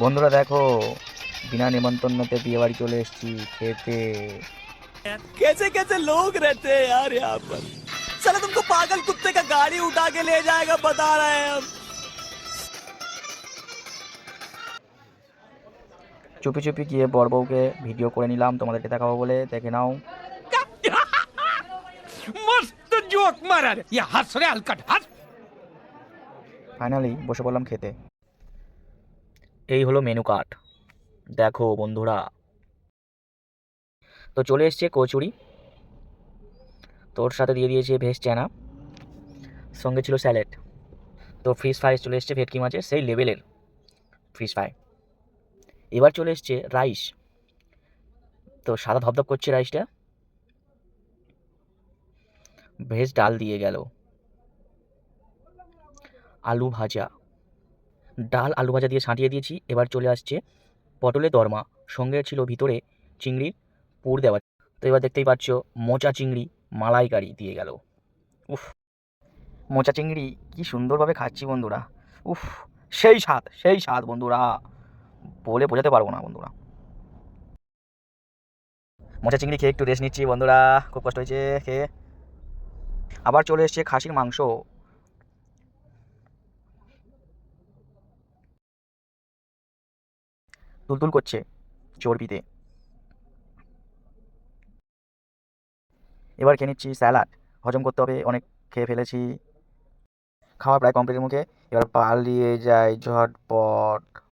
বন্ধুরা দেখো বিনা নিমন্ত্রণতে বিয়ে বাড়ি চলে এসেছি খেতে कैसे कैसे लोग रहते हैं यार यहाँ पर चलो तुमको पागल कुत्ते का गाड़ी उठा के ले जाएगा बता रहे हैं हम চুপি চুপি গিয়ে বর বউকে ভিডিও করে নিলাম তোমাদেরকে দেখাবো বলে দেখে নাও मस्त जोक मारा रे ये हंस रे हलकट हंस ফাইনালি বসে পড়লাম খেতে এই হলো মেনু কার্ড দেখো বন্ধুরা। তো চলে এসছে কচুরি। তোর সাথে দিয়ে দিয়েছে ভেজ চানা। সঙ্গে ছিল স্যালাড তো ফিশ ফ্রাই চলে এসছে ভেটকি মাছের, সেই লেভেলের ফিশ ফ্রাই এবার চলে এসছে রাইস তো সাদা ধপধপ করছে রাইসটা ভেজ ডাল দিয়ে গেল। আলু ভাজা। ডাল আলু ভাজা দিয়ে ছাঁটিয়ে দিয়েছি। এবার চলে আসছে পটলের দরমা। সঙ্গে ছিল ভিতরে চিংড়ির পুর দেওয়া তো এবার দেখতেই পাচ্ছ, মোচা চিংড়ি মালাইকারি দিয়ে গেল। উফ, মোচা চিংড়ি কি সুন্দরভাবে খাচ্ছি বন্ধুরা। উফ, সেই স্বাদ সেই স্বাদ বন্ধুরা। বলে বোঝাতে পারব না বন্ধুরা। মোচা চিংড়ি খেয়ে একটু রেস্ট নিচ্ছি বন্ধুরা। খুব কষ্ট হয়েছে খেয়ে। আবার চলে এসছে খাসির মাংস। তুলতুল করছে চর্বিতে। এবার খেয়ে নিচ্ছি স্যালাড। হজম করতে হবে, অনেক খেয়ে ফেলেছি। খাওয়া প্রায় কমপ্লিটের মুখে। এবার পালিয়ে যায় ঝটপট।